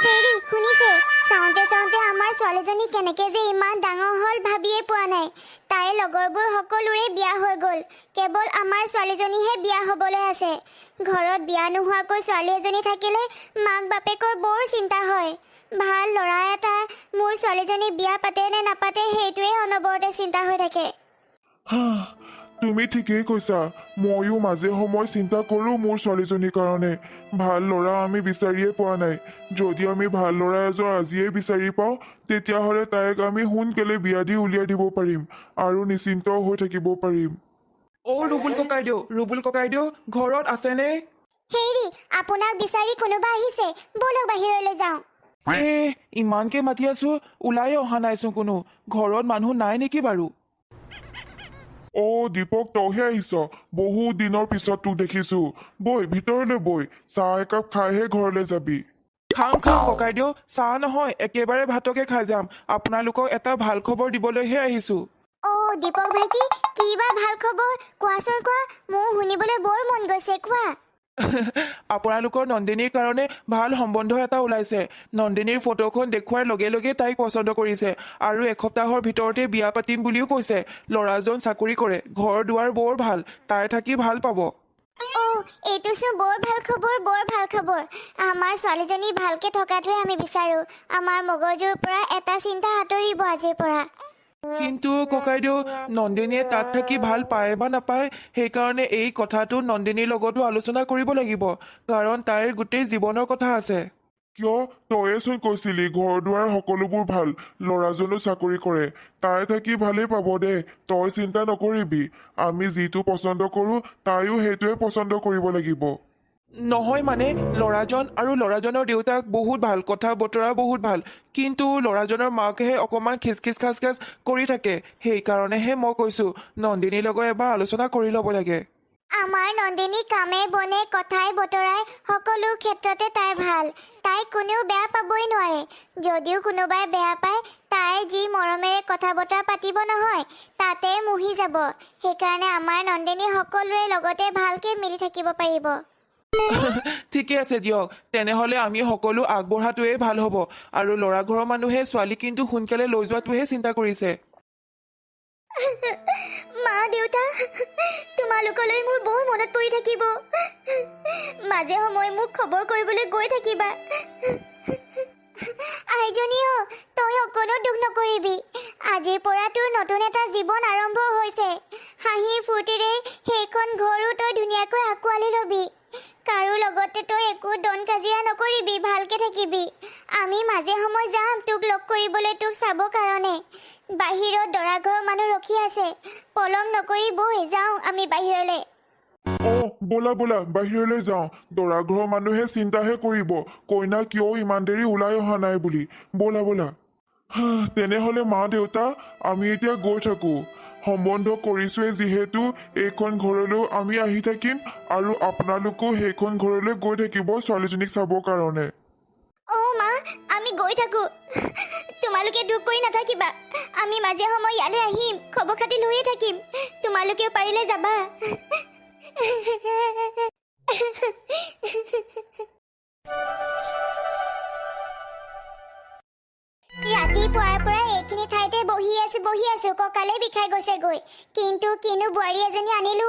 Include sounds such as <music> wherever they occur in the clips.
হেৰি শুনিছে? চাওঁতে চাওঁতে আমাৰ ছোৱালীজনী কেনেকে যে ইমান ডাঙৰ হ'ল ভাবিয়ে পোৱা নাই। তাইৰ লগৰবোৰ সকলোৰে বিয়া হৈ গ'ল। কেৱল আমাৰ ছোৱালীজনীহে বিয়া হ'বলৈ আছে। ঘৰত বিয়া নোহোৱাকৈ ছোৱালী এজনী থাকিলে মাক বাপেকৰ বৰ চিন্তা হয়। ভাল ল'ৰা এটা মোৰ ছোৱালীজনী বিয়া পাতে নে নাপাতে সেইটোৱে অনবৰতে চিন্তা হৈ থাকে। তুমি ঠিকেই কৈছা। ময়ো মাজে সময়ে চিন্তা কৰোঁ মোৰ ছোৱালীজনীৰ কাৰণে। ভাল ল'ৰা আমি বিচাৰিয়ে পোৱা নাই। যদি আমি ভাল ল'ৰা এজন আজিয়ে বিচাৰি পাওঁ তেতিয়াহ'লে তাইক আমি সোনকালে বিয়া দি উলিয়াই দিব পাৰিম আৰু নিশ্চিন্ত হৈ থাকিব পাৰিম। অ' ৰুবুল ককাইদেউ ৰুবুল ককাইদেউ ঘৰত আছেনে? হেৰি আপোনাক বিচাৰি কোনোবা আহিছে ব'লক বাহিৰলৈ যাওঁ। এ ইমানকে মাতি আছো ওলাই অহা নাইচোন কোনো। ঘৰত মানুহ নাই নেকি বাৰু? অ' দীপক তইহে আহিছ। বহু দিনৰ পিছত তোক দেখিছো। বৈ ভিতৰলৈ বৈ। চাহ একাপ খাইহে ঘৰলৈ যাবি। খাম খাম ককাইদেউ চাহ নহয় একেবাৰে ভাতকে খাই যাম। আপোনালোকক এটা ভাল খবৰ দিবলৈহে আহিছো। অ' দীপক ভাইটি কি বা ভাল খবৰ? কোৱাচোন কোৱা মোৰ শুনিবলৈ বৰ মন গৈছে কোৱা। <laughs> আপোনালোকৰ নন্দিনীৰ কাৰণে ভালো সম্বন্ধ এটা ওলাইছে। নন্দিনীৰ ফটোখন দেখুওৱাৰ লগে লগে তাইক পচন্দ কৰিছে আৰু এসপ্তাহৰ ভিতৰতে বিয়া পাতিম বুলিও কৈছে। ল'ৰাজন চাকৰি কৰে, ঘৰ দুৱাৰ বৰ ভালো, তাই থাকি ভালো পাব। অ' এইটোচোন বৰ ভালো খবৰ, বৰ ভালো খবৰ। আমাৰ ছোৱালীজনী ভালকে থকাটোৱে আমি বিচাৰো। আমাৰ মগজুৰ পৰা এটা চিন্তা আঁতৰিব আজিৰ পৰা। কিন্তু ককাইদেউ নন্দিনীয়ে তাত থাকি ভাল পায় বা নাপায় সেইকাৰণে এই কথাটো নন্দিনীৰ লগতো আলোচনা কৰিব লাগিব কাৰণ তাইৰ গোটেই জীৱনৰ কথা আছে। কিয়? তয়েচোন কৈছিলি ঘৰ দুৱাৰ সকলোবোৰ ভাল ল'ৰাজনো চাকৰি কৰে তাই থাকি ভালেই পাব দে তই চিন্তা নকৰিবি আমি যিটো পচন্দ কৰোঁ তাইও সেইটোৱে পচন্দ কৰিব লাগিব। নহয় মানে ল'ৰাজন আৰু ল'ৰাজনৰ দেউতাক বহুত ভাল কথা বতৰা বহুত ভাল। কিন্তু ল'ৰাজনৰ মাকহে অকণমান খিচখিচ খাচ খাচ কৰি থাকে। সেইকাৰণেহে মই কৈছো নন্দিনীৰ লগত এবাৰ আলোচনা কৰি ল'ব লাগে। আমাৰ নন্দিনী কামে বনে কথাই বতৰাই সকলো ক্ষেত্ৰতে তাই ভাল। তাই কোনেও বেয়া পাবই নোৱাৰে। যদিও কোনোবাই বেয়া পায় তাই যি মৰমেৰে কথা বতৰা পাতিব নহয় তাতে মুহি যাব। সেইকাৰণে আমাৰ নন্দিনী সকলোৰে লগতে ভালকে মিলি থাকিব পাৰিব। <laughs> ঠিকে আছে দিয়ক। তেনেহ'লে আমি সকলো আগবঢ়াটোৱে ভাল হ'ব আৰু ল'ৰা ঘৰৰ মানুহে ছোৱালী কিন্তু সোনকালে লৈ যোৱাটোহে চিন্তা কৰিছে। <laughs> মা দেউতা তোমালোকলৈ মোৰ বৰ মনত পৰি থাকিব। মাজে সময়ে মোক খবৰ কৰিবলৈ গৈ থাকিবা। <laughs> আইজনী তই অকণো দুখ নকৰিবি। আজিৰ পৰা তোৰ নতুন এটা জীৱন আৰম্ভ হৈছে। হাঁহি ফূৰ্তিৰে সেইখন ঘৰো তই ধুনীয়াকৈ আঁকোৱালি ল'বি। কাৰো লগতে তই একো দন কাজিয়া নকৰিবি ভালকে থাকিবি। আমি মাজে সময় যাম তোক লগ কৰিবলৈ তোক চাব কাৰণে। বাহিৰত দৰা ঘৰৰ মানুহ ৰখি আছে পলম নকৰি বৈ যাওঁ আমি বাহিৰলৈ। অ' ব'লা ব'লা বাহিৰলৈ যাওঁ। দৰা ঘৰৰ মানুহে চিন্তাহে কৰিব কইনা কিয় ইমান দেৰি ওলাই অহা নাই বুলি। ব'লা ব'লা। তেনেহ'লে মা দেউতা আমি এতিয়া গৈ থাকোঁ। সম্বন্ধ কৰিছোৱে যিহেতু এইখন ঘৰলৈও আমি আহি থাকিম আৰু আপোনালোকেও সেইখন ঘৰলৈ গৈ থাকিব ছোৱালীজনীক চাবৰ কাৰণে। তোমালোকে পাৰিলে যাবা। বহি আছো বহি আছো কঁকালে বিষাই গৈছেগৈ। কিন্তু কিনো বোৱাৰী এজনী আনিলো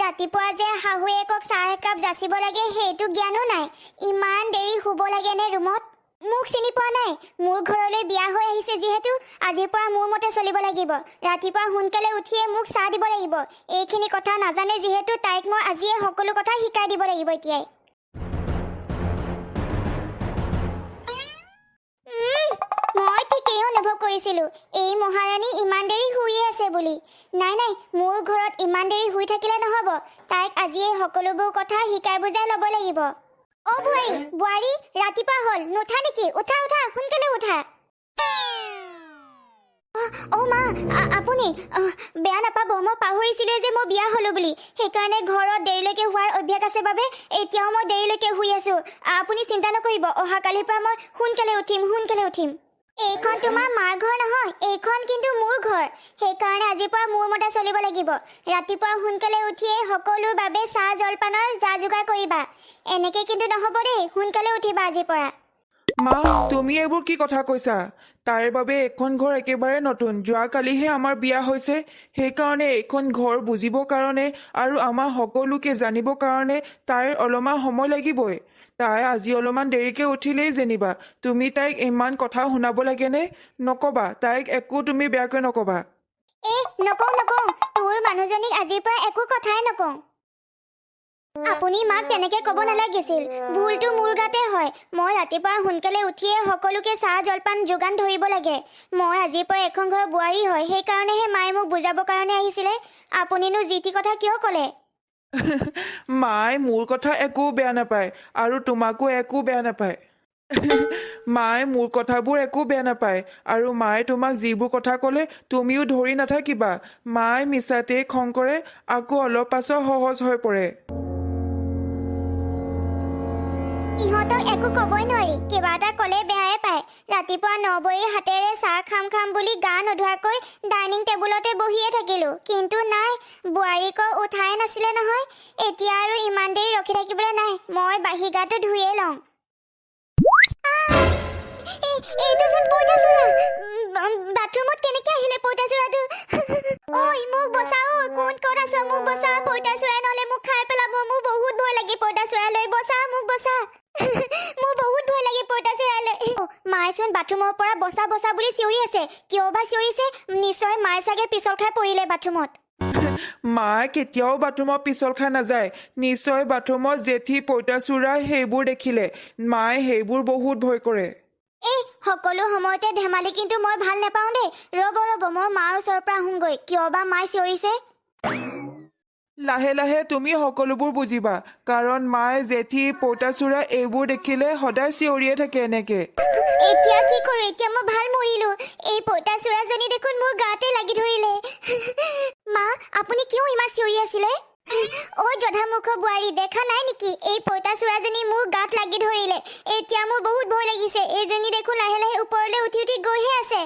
ৰাতিপুৱা যে শাহুৱেকক চাহ একাপ যাচিব লাগে সেইটো জ্ঞানো নাই। ইমান দেৰি শুব লাগে নে ৰুমত? মোক চিনি পোৱা নাই। মোৰ ঘৰলৈ বিয়া হৈ আহিছে যিহেতু আজিৰ পৰা মোৰ মতে চলিব লাগিব। ৰাতিপুৱা সোনকালে উঠিয়ে মোক চাহ দিব লাগিব। এইখিনি কথা নাজানে যিহেতু তাইক মই আজিয়ে সকলো কথা শিকাই দিব লাগিব এতিয়াই। অনুভৱ কৰিছিলো। এই মহাৰাণী ইমান দেৰি শুইয়ে আছে বুলি। নাই নাই মোৰ ঘৰত ইমান দেৰি শুই থাকিলে নহ'ব। তাইক আজিয়ে সকলোবোৰ কথা শিকাই বুজাই ল'ব লাগিব। অ বোৱাৰী বোৱাৰী ৰাতিপুৱা হ'ল। নুঠা নেকি? উঠা উঠা সোনকালে উঠা। অ- মা আপুনি বেয়া নাপাব। মই পাহৰিছিলোৱে যে মই বিয়া হ'লো বুলি। সেইকাৰণে ঘৰত দেৰিলৈকে হোৱাৰ অভ্যাস আছে বাবে এতিয়াও মই দেৰিলৈকে শুই আছো। আপুনি চিন্তা নকৰিব। অহাকালিৰ পৰা মই সোনকালে উঠিম সোনকালে উঠিম। এইখন তোমাৰ মাৰ ঘৰ নহয় এইখন কিন্তু মোৰ ঘৰ। সেইকাৰণে আজিৰ পৰা মোৰ মতে চলিব লাগিব। ৰাতিপুৱা সোনকালে উঠিয়ে সকলোৰ বাবে চাহ জলপানৰ যা যোগাৰ কৰিবা। এনেকে কিন্তু নহ'ব দেই সোনকালে উঠিবা আজিৰ পৰা। মা তুমি এইবোৰ কি কথা কৈছা? তাইৰ বাবে এইখন ঘৰ একেবাৰে নতুন। যোৱাকালিহে আমাৰ বিয়া হৈছে সেইকাৰণে এইখন ঘৰ বুজিবৰ কাৰণে আৰু আমাৰ সকলোকে জানিবৰ কাৰণে তাইৰ অলপমান সময় লাগিবই। তাই আজি অলপমান দেৰিকে উঠিলেই যেনিবা। তুমি তাইক ইমান কথা শুনাব লাগেনে? নকবা তাইক একো তুমি বেয়াকৈ নকবা। এ নকওঁ নকওঁ। তোৰ মানুহজনীক আজিৰ পৰা একো কথাই নকওঁ। আপুনি মাক তেনেকে ক'ব নালাগিছিল। ভুলটো মোৰ গাতে হয়। মই ৰাতিপুৱা সোনকালে উঠিয়ে সকলোকে চাহ জলপান যোগান ধৰিব লাগে। মই আজিৰ পৰা এখন ঘৰৰ বোৱাৰী হয়। সেইকাৰণেহে মায়ে মোক বুজাবৰ কাৰণে আহিছিলে। আপুনিনো যি টি কথা কিয় ক'লে? <laughs> মায়ে মোৰ কথা একো বেয়া নাপায় আৰু তোমাকো একো বেয়া নাপায়। <laughs> মায়ে মোৰ কথাবোৰ একো বেয়া নাপায় আৰু মায়ে তোমাক যিবোৰ কথা ক'লে তুমিও ধৰি নাথাকিবা। মায়ে মিছাতেই খং কৰে আকৌ অলপ পাছত সহজ হৈ পৰে। ইহঁতক একো ক'বই নোৱাৰি। কিবা এটা ক'লে বেয়াই পায়। ৰাতিপুৱা নবৰি হাতেৰে চাহ খাম খাম বুলি গা নোধোৱাকৈ ডাইনিং টেবুলতে বহিয়ে থাকিলোঁ। কিন্তু নাই বোৱাৰীকক উঠাই নাছিলে নহয়। এতিয়া আৰু ইমান দেৰি ৰখি থাকিবলৈ নাই। মই বাঁহী গাটো ধুয়ে লওঁ। এই- এইটোচোন পঁইতাচোৰা বাথৰুমত কেনেকে আহিলে পঁইতাচোৰাটো ঐ মোক বচাও কোন ক'ত আছ মোক বচা পঁইতাচোৰাই নহ'লে মোক খাই পেলাব মোৰ বহুত ভয় লাগে পঁইতাচোৰালৈ বচা মোক বচা। মোৰ বহুত ভয় লাগে পঁইতাচোৰালৈ মায়েচোন বাথৰুমৰ পৰা বচা বচা বুলি চিঞৰি আছে। কিয় বা চিঞৰিছে? নিশ্চয় মায়ে চাগে পিছল খাই পৰিলে বাথৰুমত। মায়ে কেতিয়াও বাথৰুমত পিছল খাই নাযায়। নিশ্চয় বাথৰুমত জেঠী পঁইতাচোৰা সেইবোৰ দেখিলে। মায়ে সেইবোৰ বহুত ভয় কৰে। এই সকলো সময়তে ধেমালি কিন্তু মই ভাল নাপাওঁ দেই। ৰ'ব ৰ'ব মই মাৰ ওচৰৰ পৰা আহোঁগৈ। কিয় বা মায়ে চিঞৰিছে? লাহে লাহে তুমি সকলোবোৰ বুজিবা। কাৰণ মায়ে জেঠী পঁইতাচোৰা এইবোৰ দেখিলে সদায় চিঞৰিয়ে থাকে এনেকে। এতিয়া কি কৰো? এতিয়া মই ভাল মৰিলো। এই পঁইতাচোৰাজনী দেখোন মোৰ গাতে লাগি ধৰিলে। <laughs> মা আপুনি কিয় ইমান চিঞৰি আছিলে? ঐ জধামুখ বোৱাৰী দেখা নাই নেকি? এই পঁইতাচোৰাজনী মোৰ গাত লাগি ধৰিলে। এতিয়া মোৰ বহুত ভয় লাগিছে। এইজনী দেখোন লাহে লাহে ওপৰলৈ উঠি উঠি গৈহে আছে।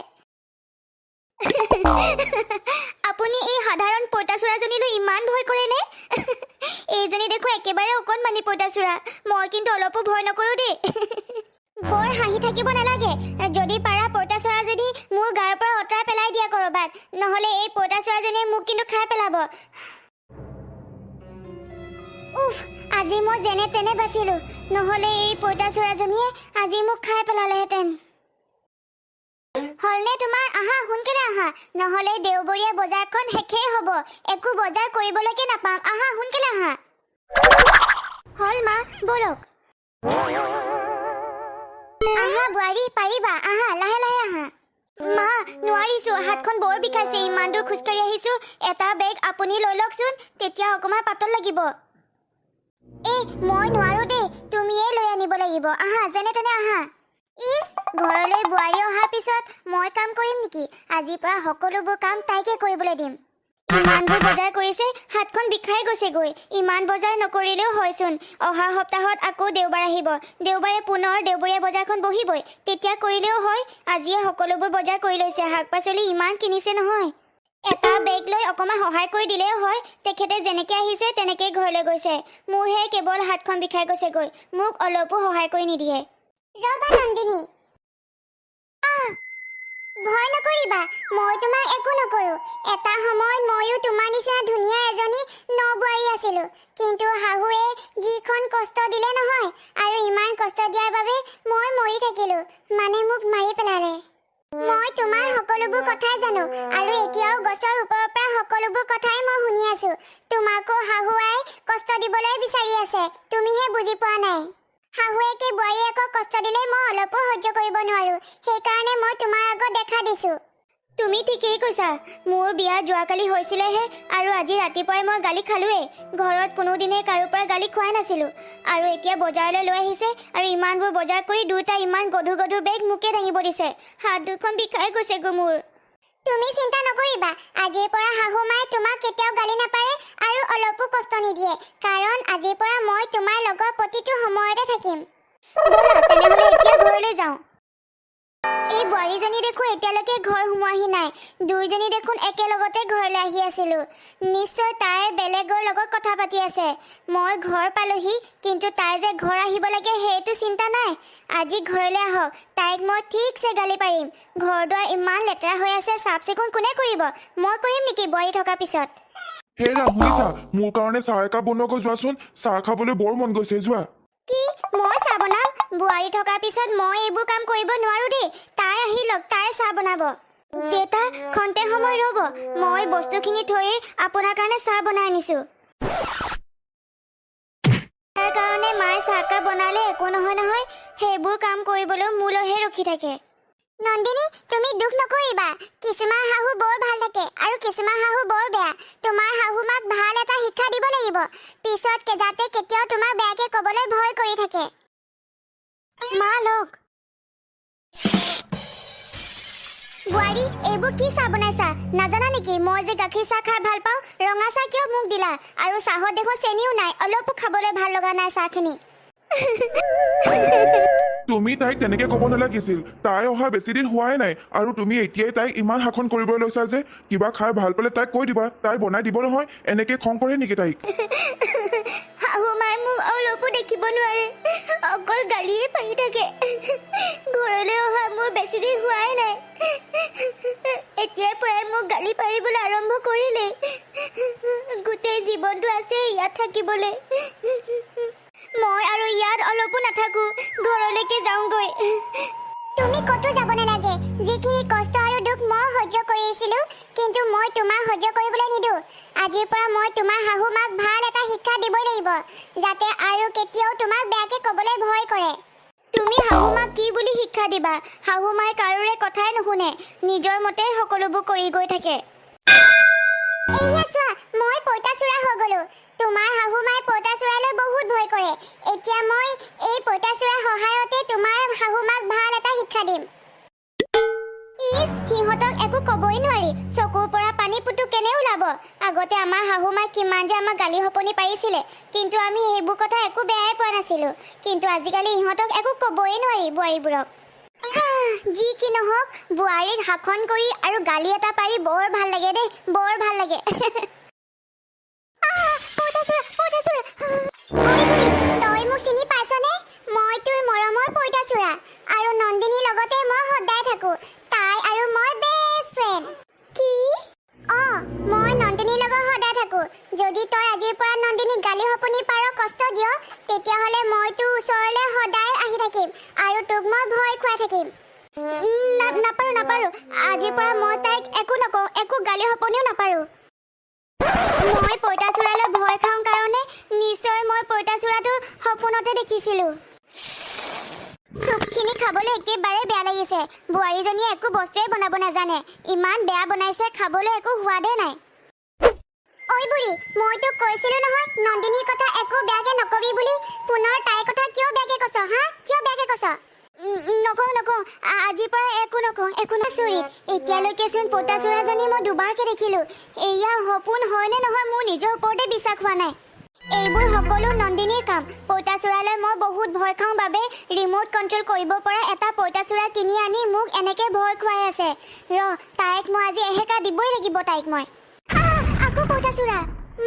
আপুনি এই সাধাৰণ পঁইতাচোৰাজনীলৈ ইমান ভয় কৰেনে? এইজনী দেখো একেবাৰে অকণমানি পঁইতাচোৰা মই কিন্তু অলপো ভয় নকৰো দেই। বৰ হাঁহি থাকিব নালাগে। যদি পাৰা পঁইতাচোৰা যদি মোৰ গাৰ পৰা অঁতৰাই পেলাই দিয়া কৰবাত। নহ'লে এই পঁইতাচোৰাজনীয়ে মোক কিন্তু খাই পেলাব। উফ, আজি মই যেনে তেনে বাচিলো। নহ'লে এই পঁইতাচোৰাজনীয়ে আজি মোক খাই পেলালেহেঁতেন। হলনে তোমাৰ? আহা, সোনকালে আহা। নহ'লে দেওবৰীয়া বজাৰখন শেষেই হ'ব। একো বজাৰ কৰিবলৈকে নাপাম। আহা, সোনকালে আহা। হল, মা, বলক। আহা, বোৱাৰী, পাৰিবা। আহা, লাহে লাহে আহা। মা, নোৱাৰিছো। হাতখন বৰ বিষাইছে। ইমান দূৰ খোজকাঢ়ি আহিছো। এটা বেগ আপুনি লৈ লওকচোন। তেতিয়া অকণমান পাতল লাগিব। এই মই নোৱাৰো দেই। তুমিয়ে লৈ আনিব লাগিব। আহা যেনে তেনে আহা। ইছ ঘৰলৈ বোৱাৰী অহাৰ পিছত মই কাম কৰিম নেকি? আজিৰ পৰা সকলোবোৰ কাম তাইকে কৰিবলৈ দিম। ইমানবোৰ বজাৰ কৰিছে হাতখন বিষাই গৈছেগৈ। ইমান বজাৰ নকৰিলেও হয়চোন। অহা সপ্তাহত আকৌ দেওবাৰ আহিব। দেওবাৰে পুনৰ দেওবৰীয়া বজাৰখন বহিবই। তেতিয়া কৰিলেও হয়। আজিয়ে সকলোবোৰ বজাৰ কৰি লৈছে। শাক পাচলি ইমান কিনিছে নহয়। এটা বেগ লৈ অকণমান সহায় কৰি দিলেও হয়। তেখেতে যেনেকে আহিছে তেনেকেই ঘৰলৈ গৈছে। মোৰহে কেৱল হাতখন বিষাই গৈছেগৈ। মোক অলপো সহায় কৰি নিদিয়ে। ৰবা নন্দিনী। ভয় নকৰিবা মই তোমাক একো নকৰো। এটা সময়ত ময়ো তোমাৰ নিচিনা ধুনীয়া এজনী ন বোৱাৰী আছিলো। কিন্তু শাহুৱে যিখন কষ্ট দিলে নহয় আৰু ইমান কষ্ট দিয়াৰ বাবে মই মৰি থাকিলো। মানে মোক মাৰি পেলালে। মই তোমাৰ সকলোবোৰ কথাই জানো আৰু এতিয়াও গছৰ ওপৰৰ পৰা সকলোবোৰ কথাই মই শুনি আছো। তোমাকো শাহুৱাই কষ্ট দিবলৈ বিচাৰি আছে। তুমিহে বুজি পোৱা নাই। শাহুৱেকে বোৱাৰীয়েকক কষ্ট দিলে মই অলপো সহ্য কৰিব নোৱাৰো। সেইকাৰণে মই তোমাৰ আগত দেখা দিছো। তুমি ঠিকেই কৈছা। মোৰ বিয়া যোৱাকালি হৈছিলেহে আৰু আজি ৰাতিপুৱাই মই গালি খালোৱেই ঘৰত কোনোদিনে কাৰো পৰা গালি খোৱাই নাছিলো। আৰু এতিয়া বজাৰলৈ লৈ আহিছে আৰু ইমানবোৰ বজাৰ কৰি দুটা ইমান গধুৰ গধুৰ বেগ মোকে দাঙিব দিছে। হাত দুখন বিষাই গৈছেগৈ মোৰ। তুমি চিন্তা নকৰিবা। আজিৰ পৰা শাহু মায়ে তোমাক কেতিয়াও গালি নাপাৰে আৰু অলপো কষ্ট নিদিয়ে। কাৰণ আজিৰ পৰা মই তোমাৰ লগত প্ৰতিটো সময়তে থাকিম। বোৱাৰীজনী দেখোন এতিয়ালৈকে ঘৰ সোমোৱাহি নাই। দুয়োজনী দেখোন একেলগতে ঘৰলৈ আহি আছিলো। নিশ্চয় তাই বেলেগৰ লগত কথা পাতি আছে। মই ঘৰ পালোহি কিন্তু তাই যে ঘৰ আহিব লাগে সেইটো চিন্তা নাই। আজি ঘৰলৈ আহক তাইক মই ঠিকছে গালি পাৰিম। ঘৰ দুৱাৰ ইমান লেতেৰা হৈ আছে চাফ চিকুণ কোনে কৰিব? মই কৰিম নেকি বোৱাৰী থকাৰ পিছত? হেৰা শুনিছা? মোৰ কাৰণে চাহ একাপ বনোৱাকৈ যোৱাচোন। চাহ খাবলৈ বৰ মন গৈছে যোৱা। কি? মই চাহ বনাম। বোৱাৰী থকাৰ পিছত মই এইবোৰ কাম কৰিব নোৱাৰো দেই। তাই আহি লওক তাই চাহ বনাব। দেউতা খন্তে সময় ৰ'ব। মই বস্তুখিনি থৈ আপোনাৰ কাৰণে চাহ বনাই আনিছো। তাৰ কাৰণে মায়ে বনালে একো নহয় নহয় সেইবোৰ কাম কৰিবলৈ মোলৈহে ৰখি থাকে। নন্দিনী তুমি দুখ নকৰিবা। কিছুমান শাহু বৰ ভাল থাকে আৰু কিছুমান শাহু বৰ বেয়া। তোমাৰ শাহু মাক লাগিব পিছত যাতে কেতিয়াও তোমাক বেয়াকে ক'বলৈ ভয় কৰি থাকে। মা, লওক। বোৱাৰী, এইবোৰ কি চাহ বনাইছা? নাজানা নেকি? মই যে গাখীৰ চাহ খাই ভালো পাওঁ, ৰঙা চাহ কিয় মোক দিলা? আৰু চাহত দেখোন চেনিও নাই, অলপো খাবলৈ ভালো লগা নাই চাহখিনি। তুমি তাইক তেনেকে ক'ব নালাগিছিল। তাই অহা বেছি দিন হোৱাই নাই আৰু তুমি এতিয়াই তাইক ইমান শাসন কৰিবলৈ লৈছা যে কিবা খাই ভাল পালে তাইক কৈ দিবা তাই বনাই দিব নহয় এনেকে খং কৰে নেকি তাইক? থাকিবলৈ। মই আৰু ইয়াত অলপো নাথাকো। ঘৰলৈকে যাওঁগৈ। তুমি ক'তো যাব নালাগে। যিখিনি কষ্ট আৰু দুখ মই সহ্য কৰি কিন্তু মই তোমাক সহ্য কৰিবলৈ নিদিওঁ। আজিৰ পৰা মই তোমাৰ শাহু মাক ভালো এটা শিক্ষা দিবই লাগিব যাতে আৰু কেতিয়াও তোমাক বেয়াকে ক'বলৈ ভয় কৰে। তুমি শাহু মাক কি বুলি শিক্ষা দিবা? শাহু মায়ে কাৰোৰে কথাই নুশুনে। নিজৰ মতে সকলোবোৰ কৰি গৈ থাকে। এইয়া চোৱা মই পঁইতাচোৰা হৈ গলো। তোমাৰ শাহু মায়ে পঁইতাচোৰালৈ বহুত ভয় কৰে। এতিয়া মই এই পঁইতাচোৰাৰ সহায়তে তোমাৰ শাহু মাক ভাল এটা শিক্ষা দিম। সিহঁতক একো ক'বই নোৱাৰি। চকুৰ পৰা পানী পুটু কেনে ওলাব? আগতে আমাৰ শাহু মায়ে কিমান যে আমাক গালি সপনি পাৰিছিলে। কিন্তু আমি সেইবোৰ কথা একো বেয়াই পোৱা নাছিলো। কিন্তু আজিকালি ইহঁতক একো ক'বই নোৱাৰি বোৱাৰীবোৰক। যি কি নহওক বোৱাৰীক শাসন কৰি আৰু গালি এটা পাৰি বৰ ভাল লাগে দেই বৰ ভাল লাগে। <laughs> তই মোক চিনি পাইছনে? মই তোৰ মৰমৰ পঁইতাচোৰা। সপোনতে দেখিছিলো। চুপখিনি খাবলৈ একেবাৰে বেয়া লাগিছে। বোৱাৰীজনীয়ে একো বস্তুৱে বনাব নাজানে। ইমান বেয়া বনাইছে খাবলৈ একো সোৱাদে নাই। ঐ বুঢ়ী মই তোক নহয় নন্দিনীৰ কথা একো বেয়াকে নকবি বুলি। পুনৰ তাইৰ কথা কিয় বেয়াকে হা? কিয় বেয়াকে নকওঁ নকওঁ। আজিৰ পৰা একো নকওঁ একো নচৰি এতিয়ালৈকেচোন পতাচোৰাজনী মই দুবাৰকে সপোন হয়নে নহয় মোৰ নিজৰ ওপৰতে বিশ্বাস হোৱা নাই। এইবোৰ সকলো নন্দিনীৰ কাম। পঁইতাচোৰালৈ মই বহুত ভয় খাওঁ বাবে ৰিম'ট কণ্ট্ৰল কৰিব পৰা এটা পঁইতাচোৰা কিনি আনি মোক এনেকে ভয় খুৱাই আছে। ৰ তাইক মই আজি এহেকা দিবই লাগিব তাইক মই। আকৌ পঁইতাচোৰা।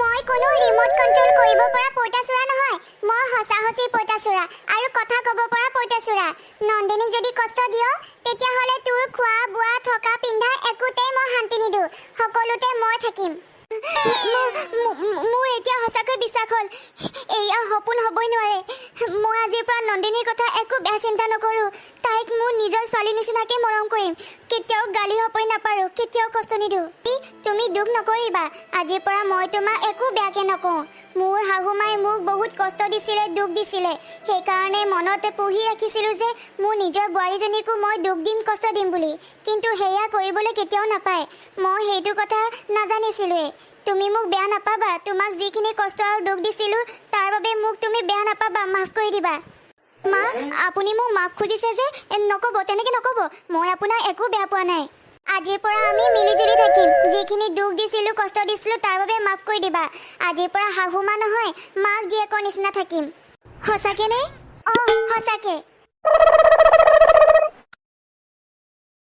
মই কোনো ৰিম'ট কণ্ট্ৰল কৰিব পৰা পঁইতাচোৰা নহয়। মই সঁচা সঁচি পঁইতাচোৰা আৰু কথা ক'ব পৰা পঁইতাচোৰা। নন্দিনীক যদি কষ্ট দিয় তেতিয়াহ'লে তোৰ খোৱা বোৱা থকা পিন্ধা একোতেই মই শান্তি নিদিওঁ। সকলোতে মই থাকিম। সঁচাকৈ বিশ্বাস হ'ল। এয়া সপোন হ'বই নোৱাৰে। মই আজিৰ পৰা নন্দিনীৰ কথা একো বেয়া চিন্তা নকৰোঁ। তাইক মোৰ নিজৰ ছোৱালী নিচিনাকে মৰম কৰিম। কেতিয়াও গালি সপৰি নাপাৰোঁ, কেতিয়াও কষ্ট নিদিওঁ। তুমি দুখ নকৰিবা। আজিৰ পৰা মই তোমাক একো বেয়াকে নকওঁ। মোৰ শাহু মায়ে মোক বহুত কষ্ট দিছিলে, দুখ দিছিলে। সেইকাৰণে মনতে পুহি ৰাখিছিলোঁ যে মোৰ নিজৰ বোৱাৰীজনীকো মই দুখ দিম, কষ্ট দিম বুলি। কিন্তু সেয়া কৰিবলৈ কেতিয়াও নাপায়। মই সেইটো কথা নাজানিছিলোঁৱেই তুমি মোক বেয়া নাপাবা। তোমাক যিখিনি কষ্ট আৰু দুখ দিছিলোঁ, তাৰ বাবে মোক তুমি বেয়া নাপাবা। মাফ কৰি দিবা। মা, আপুনি মোক মাফ খুজিছে যে নক'ব, তেনেকে নক'ব। মই আপোনাক একো বেয়া পোৱা নাই। আজিৰ পৰা আমি মিলিজুলি থাকিম। যিখিনি দুখ দিছিলোঁ, কষ্ট দিছিলোঁ, তাৰ বাবে মাফ কৰি দিবা। আজিৰ পৰা শাহু মা নহয়, মাক জীয়েকৰ নিচিনা থাকিম। সঁচাকে নে অঁ, সঁচাকে।